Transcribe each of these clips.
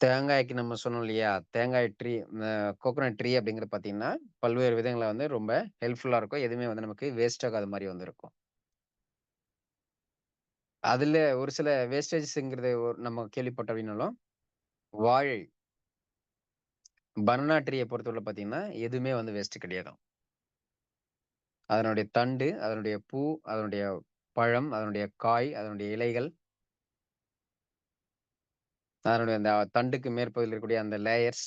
தேங்காய்க்கு நம்ம சொன்னோம் இல்லையா? தேங்காய் ட்ரீ கோகோனட் ட்ரீ அப்படிங்கிறது பார்த்தீங்கன்னா, பல்வேறு விதங்களை வந்து ரொம்ப ஹெல்ப்ஃபுல்லாக இருக்கும். எதுவுமே வந்து நமக்கு வேஸ்ட் ஆகாத மாதிரி வந்து இருக்கும். அதில் ஒரு சில வேஸ்டேஜஸ்ங்கிறது ஒரு நம்ம கேள்விப்பட்ட அப்படின்னாலும், வாழை, பனானா ட்ரீயை பொறுத்தவரை பார்த்தீங்கன்னா, எதுவுமே வந்து வேஸ்ட் கிடையாது அதனுடைய தண்டு, அதனுடைய பூ, அதனுடைய பழம், அதனுடைய காய், அதனுடைய இலைகள், அதனுடைய அந்த தண்டுக்கு மேற்பகுதியில் இருக்கக்கூடிய அந்த லேயர்ஸ்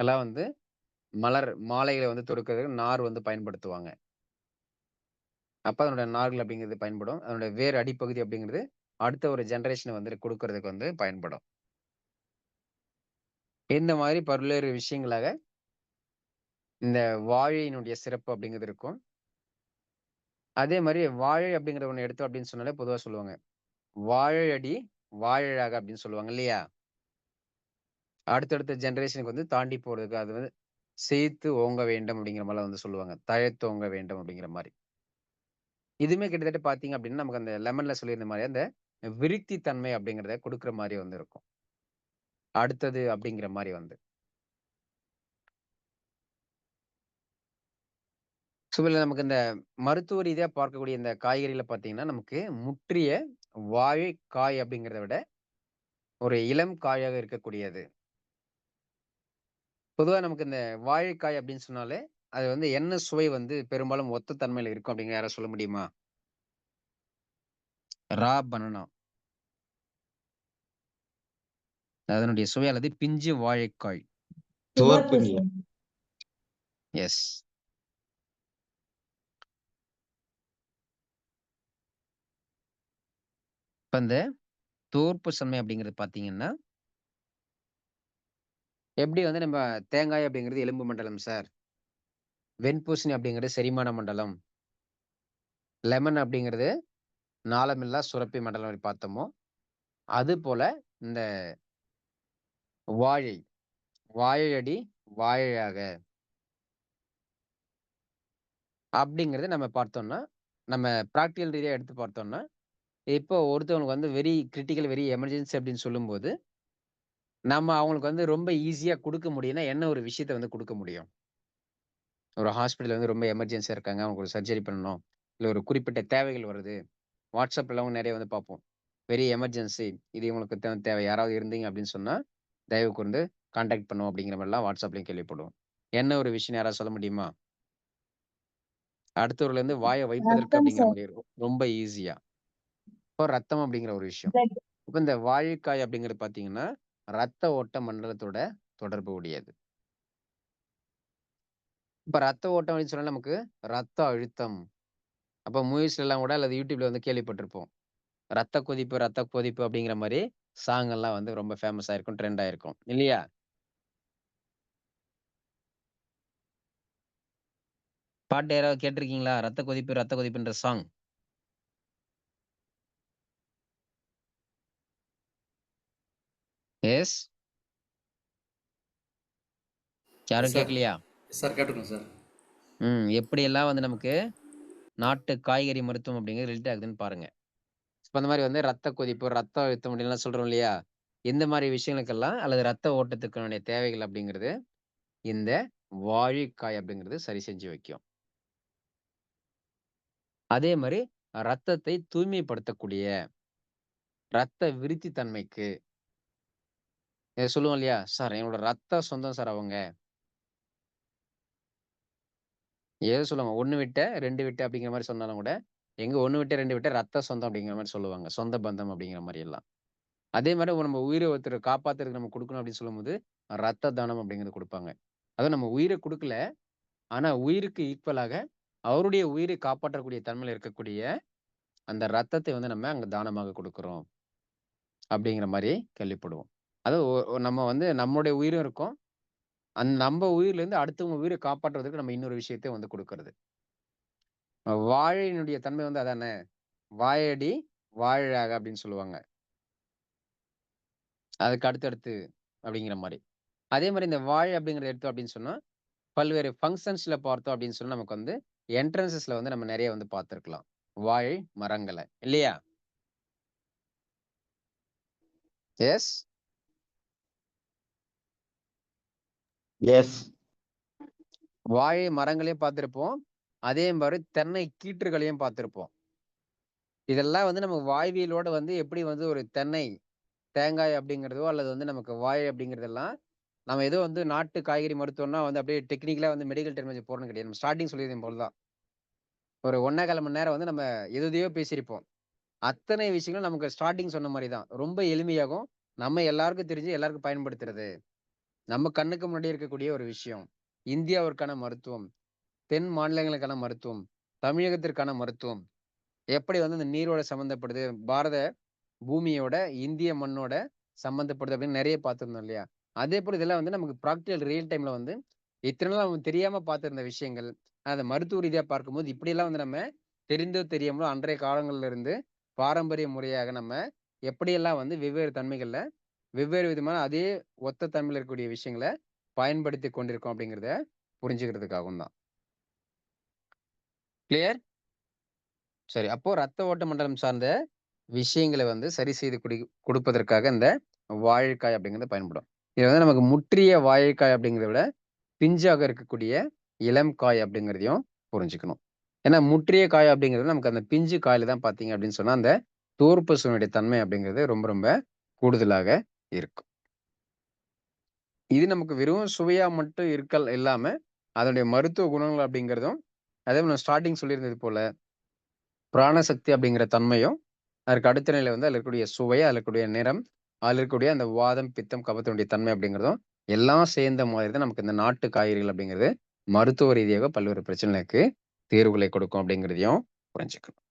எல்லாம் வந்து மலர் மாலைகளை வந்து தொடுக்கிறதுக்கு நார் வந்து பயன்படுத்துவாங்க. அப்போ அதனுடைய நார்கள் அப்படிங்கிறது பயன்படும். அதனுடைய வேர் அடிப்பகுதி அப்படிங்கிறது, அடுத்த ஒரு ஜென்ரேஷனை வந்து கொடுக்கறதுக்கு வந்து பயன்படும். இந்த மாதிரி பல்வேறு விஷயங்களாக இந்த வாழையினுடைய சிறப்பு அப்படிங்கிறது இருக்கும். அதே மாதிரி வாழை அப்படிங்கிற ஒன்று எடுத்தோம் அப்படின்னு சொன்னாலே பொதுவாக சொல்லுவாங்க. "வாழையடி வாழழாக அப்படின்னு சொல்லுவாங்க இல்லையா? அடுத்தடுத்த ஜெனரேஷனுக்கு வந்து தாண்டி போறதுக்கு அது வந்து சேர்த்து ஓங்க வேண்டும்" அப்படிங்கிற மாதிரி வந்து சொல்லுவாங்க. "தழைத்தோங்க வேண்டும்" அப்படிங்கிற மாதிரி இதுவுமே கிட்டத்தட்ட பார்த்தீங்க அப்படின்னா, நமக்கு அந்த லெமன்ல சொல்லியிருந்த மாதிரி அந்த விருத்தி தன்மை அப்படிங்கிறத கொடுக்குற மாதிரி வந்து இருக்கும். அடுத்தது அப்படிங்கிற மாதிரி வந்து. ஸோ, நமக்கு இந்த மருத்துவ ரீதியா பார்க்கக்கூடிய இந்த காய்கறிகளை பார்த்தீங்கன்னா, நமக்கு முற்றிய வாழைக்காய் அப்படிங்கிறத விட, ஒரு இளம் காயாக இருக்கக்கூடியது. பொதுவா நமக்கு இந்த வாழைக்காய் அப்படின்னு சொன்னாலே, அது வந்து என்ன சுவை வந்து பெரும்பாலும் ஒத்த தன்மையில இருக்கும் அப்படின்னு யாராவது சொல்ல முடியுமா? Raw banana. அதனுடைய சுவை அல்லது பிஞ்சு வாழைக்காய். எஸ். இப்போ இந்த தூர்ப்பு சன்மை அப்படிங்கிறது பார்த்தீங்கன்னா எப்படி வந்து நம்ம தேங்காய் அப்படிங்கிறது எலும்பு மண்டலம் சார். வெண்பூசணி அப்படிங்கிறது செரிமான மண்டலம். லெமன் அப்படிங்கிறது நாளமில்லா சுரப்பி மண்டலம் வரை பார்த்தோமோ, அதுபோல இந்த வாழை, வாழையடி வாழையாக அப்படிங்கிறத நம்ம பார்த்தோம்னா, நம்ம ப்ராக்டிக்கல் ரீதியாக எடுத்து பார்த்தோம்னா, இப்போ ஒருத்தவங்களுக்கு வந்து வெரி கிரிட்டிக்கல், வெரி எமர்ஜென்சி அப்படின்னு சொல்லும்போது, நம்ம அவங்களுக்கு வந்து ரொம்ப ஈஸியா குடுக்க முடியும்னா, என்ன ஒரு விஷயத்த வந்து குடுக்க முடியும்? ஒரு ஹாஸ்பிட்டல்ல வந்து ரொம்ப எமர்ஜென்சியா இருக்காங்க. அவங்களுக்கு ஒரு சர்ஜரி பண்ணணும். இல்ல ஒரு குறிப்பிட்ட தேவைகள் வருது. WhatsAppலாம் நெறைய வந்து பார்ப்போம். Very emergency. இது இவங்களுக்கு தேவை. யாராவது இருந்தீங்க அப்படின்னு சொன்னா, தயவு கூர்ந்து கான்டாக்ட் பண்ணுவோம் அப்படிங்கிற மாரிலாம் WhatsAppலயும் கேள்விப்படுவோம். என்ன ஒரு விஷயம்னு யாராவது சொல்ல முடியுமா? அடுத்தவர்லேருந்து வாய வைப்பதற்கு அப்படிங்கிற இருக்கும். ரொம்ப ஈஸியா. இப்போ ரத்தம் அப்படிங்கிற ஒரு விஷயம். இப்ப இந்த வாழைக்காய் அப்படிங்கிறது பார்த்தீங்கன்னா, ரத்த ஓட்ட மண்டலத்தோட தொடர்பு உடையது. இப்ப ரத்த ஓட்டம் அப்படின்னு சொன்னா நமக்கு ரத்த அழுத்தம். அப்ப மூவிஸ்லலாம் கூட அல்லது YouTubeல வந்து கேள்விப்பட்டிருப்போம். ரத்த கொதிப்பு, ரத்த கொதிப்பு அப்படிங்கிற மாரி சாங் எல்லாம் வந்து ரொம்ப ஃபேமஸ் ஆயிருக்கும். ட்ரெண்ட் ஆயிருக்கும். இல்லையா? பாட்டு யாராவது கேட்டிருக்கீங்களா? ரத்த கொதிப்பு, ரத்த கொதிப்புன்ற சாங். எஸ். யாரும். கேட்கலையா? சார் கேட்டுருக்கோம் சார். ம். எப்படியெல்லாம் வந்து நமக்கு நாட்டு காய்கறி மருத்துவம் அப்படிங்கிறது ரிலேட் ஆகுதுன்னு பாருங்க. இப்ப அந்த மாரி வந்து ரத்த கொதிப்பு, ரத்த அழுத்தம் அப்படின்லாம் சொல்றோம் இல்லையா? இந்த மாரி விஷயங்களுக்கெல்லாம் அல்லது ரத்த ஓட்டத்துக்கான தேவைகள் அப்படிங்கிறது, இந்த வாழைக்காய் அப்படிங்கிறது சரி செஞ்சு வைக்கும். அதே மாரி ரத்தத்தை தூய்மைப்படுத்தக்கூடிய ரத்த விருத்தி தன்மைக்கு இதை சொல்லுவோம் இல்லையா? சார் என்னோட ரத்த சொந்தம் சார் அவங்க. ஏதோ சொல்லுவாங்க. ஒன்று விட்ட, ரெண்டு விட்ட அப்படிங்கிற மாதிரி சொன்னாலும் கூட, எங்க ஒன்று விட்ட, ரெண்டு விட்ட ரத்த சொந்தம் அப்படிங்கிற மாதிரி சொல்லுவாங்க. சொந்த பந்தம் அப்படிங்கிற மாதிரி எல்லாம். அதே மாதிரி நம்ம உயிரை ஒருத்தர் காப்பாத்துறதுக்கு நம்ம கொடுக்கணும் அப்படின்னு சொல்லும்போது, ரத்த தானம் அப்படிங்கிறது கொடுப்பாங்க அதாவது நம்ம உயிரை கொடுக்கல ஆனா உயிருக்கு ஈக்குவலாக அவருடைய உயிரை காப்பாற்றக்கூடிய தன்மையில் இருக்கக்கூடிய அந்த ரத்தத்தை வந்து நம்ம அங்க தானமாக கொடுக்குறோம் அப்படிங்கிற மாதிரி கேள்விப்படுவோம். அதுவும் ஒ ஒ நம்ம வந்து நம்முடைய உயிரும் இருக்கும். அந் நம்ம உயிர்லேருந்து அடுத்தவங்க உயிர காப்பாற்றுவதற்கு நம்ம இன்னொரு விஷயத்த வந்து கொடுக்கறது வாழையினுடைய தன்மை வந்து அதானே. "வாயடி வாழாக" அப்படின்னு சொல்லுவாங்க. அதுக்கு அடுத்தடுத்து அப்படிங்கிற மாரி. அதே மாரி இந்த வாழை அப்படிங்கிறத எடுத்தோம் அப்படின்னு சொன்னா, பல்வேறு ஃபங்ஷன்ஸ்ல பார்த்தோம் அப்படின்னு சொன்னா, நமக்கு வந்து என்ட்ரன்ஸஸ்ல வந்து நம்ம நெறைய வந்து பார்த்திருக்கலாம். வாழை மரங்கள. இல்லையா? எஸ். எஸ் வாழை மரங்களையும் பார்த்திருப்போம். அதே மாதிரி தென்னை கீற்றுகளையும் பார்த்திருப்போம். இதெல்லாம் வந்து நமக்கு வாய்வியலோட வந்து எப்படி வந்து ஒரு தென்னை, தேங்காய் அப்படிங்கிறதோ, அல்லது வந்து நமக்கு வாழை அப்படிங்கிறதெல்லாம், நம்ம ஏதோ வந்து நாட்டு காய்கறி மருத்துவம்னா வந்து அப்படியே டெக்னிக்கலா வந்து மெடிக்கல் டெர்மினாலஜி போறோம்னு கிடையாது. நம்ம ஸ்டார்ட்டிங் சொல்லியதையும் போல தான். ஒரு 1 1/4 மணி நேரம் வந்து நம்ம எது எதையோ பேசியிருப்போம். அத்தனை விஷயங்களும் நமக்கு ஸ்டார்ட்டிங் சொன்ன மாதிரி தான். ரொம்ப எளிமையாகவும், நம்ம எல்லாருக்கும் தெரிஞ்சு எல்லாருக்கும் பயன்படுத்துறது. நம்ம கண்ணுக்கு முன்னாடி இருக்கக்கூடிய ஒரு விஷயம். இந்தியாவிற்கான மருத்துவம், தென் மாநிலங்களுக்கான மருத்துவம், தமிழகத்திற்கான மருத்துவம். எப்படி வந்து இந்த நீரோட சம்மந்தப்படுது, பாரத பூமியோட, இந்திய மண்ணோட சம்மந்தப்படுது அப்படின்னு நிறைய பார்த்திருந்தோம் இல்லையா? அதே போல் இதெல்லாம் வந்து நமக்கு ப்ராக்டிக்கல் ரியல் டைம்ல வந்து, இத்தனை நாள் நமக்கு தெரியாம பார்த்திருந்த விஷயங்கள், அதை மருத்துவ ரீதியாக பார்க்கும்போது இப்படியெல்லாம் வந்து நம்ம தெரிந்தோ தெரியாமலோ அன்றைய காலங்கள்ல இருந்து பாரம்பரிய முறையாக நம்ம எப்படியெல்லாம் வந்து வெவ்வேறு தன்மைகளில் வெவ்வேறு விதமான அதே ஒத்த தமிழ் இருக்கக்கூடிய விஷயங்கள பயன்படுத்தி கொண்டிருக்கோம் அப்படிங்கிறத புரிஞ்சுக்கிறதுக்காகவும் தான். கிளியர்? சரி. அப்போ ரத்த ஓட்ட மண்டலம் சார்ந்த விஷயங்களை வந்து சரி செய்து குடி கொடுப்பதற்காக இந்த வாழைக்காய் அப்படிங்கிறது பயன்படும். இது வந்து நமக்கு முற்றிய வாழைக்காய் அப்படிங்கிறத விட, பிஞ்சாக இருக்கக்கூடிய இளம் காய் அப்படிங்கிறதையும் புரிஞ்சுக்கணும். ஏன்னா முற்றிய காய் அப்படிங்கிறது நமக்கு அந்த பிஞ்சு காயில தான் பார்த்தீங்க அப்படின்னு சொன்னால் அந்த தோற்பசுனுடைய தன்மை அப்படிங்கிறது ரொம்ப ரொம்ப கூடுதலாக இருக்கும். இது நமக்கு வெறும் சுவையா மட்டும் இருக்கல் இல்லாம, அதனுடைய மருத்துவ குணங்கள் அப்படிங்கிறதும், அதே போல நான் ஸ்டார்ட்டிங் சொல்லியிருந்தது போல, பிராணசக்தி அப்படிங்கிற தன்மையும், அதற்கு அடுத்த நிலை வந்து அதில இருக்கக்கூடிய சுவை, அதில இருக்கக்கூடிய நிறம், அதில இருக்கக்கூடிய அந்த வாதம், பித்தம், கபத்தினுடைய தன்மை அப்படிங்கிறதும், எல்லாம் சேர்ந்த மாதிரி தான் நமக்கு இந்த நாட்டு காய்கறிகள் அப்படிங்கிறது, மருத்துவ ரீதியாக பல்வேறு பிரச்சனைகளுக்கு தீர்வுகளை கொடுக்கும் அப்படிங்கிறதையும் புரிஞ்சுக்கணும்.